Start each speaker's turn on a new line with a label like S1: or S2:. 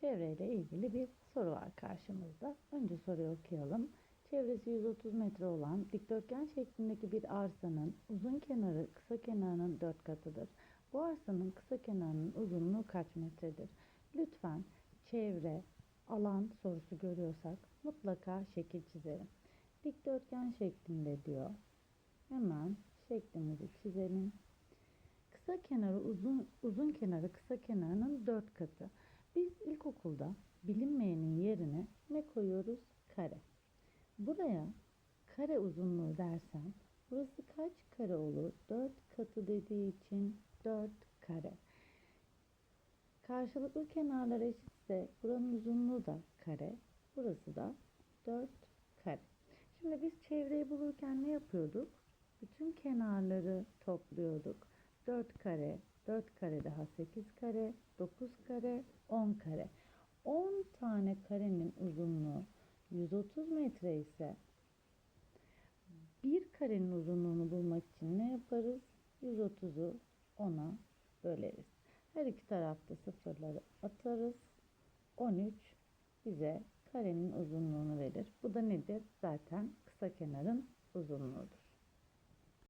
S1: çevreyle ilgili bir soru var karşımızda. Önce soruyu okuyalım. Çevresi 130 metre olan dikdörtgen şeklindeki bir arsanın uzun kenarı kısa kenarının 4 katıdır. Bu arsanın kısa kenarının uzunluğu kaç metredir? Lütfen çevre, alan sorusu görüyorsak mutlaka şekil çizelim. Dikdörtgen şeklinde diyor. Hemen şeklimizi çizelim. Kısa kenarı uzun uzun kenarı kısa kenarının 4 katı. Biz ilkokulda bilinmeyenin yerine ne koyuyoruz? Kare. Buraya kare uzunluğu dersen burası kaç kare olur? 4 katı dediği için 4 kare. Karşılıklı kenarlar eşitse buranın uzunluğu da kare. Burası da 4 kare. Şimdi biz çevreyi bulurken ne yapıyorduk? Bütün kenarları topluyorduk. 4 kare, 4 kare daha 8 kare, 9 kare, 10 kare. 10 tane karenin uzunluğu 130 metre ise bir karenin uzunluğunu bulmak için ne yaparız? 130'u 10'a böleriz. Her iki tarafta sıfırları atarız. 13 bize karenin uzunluğunu verir. Bu da nedir? Zaten kısa kenarın uzunluğudur.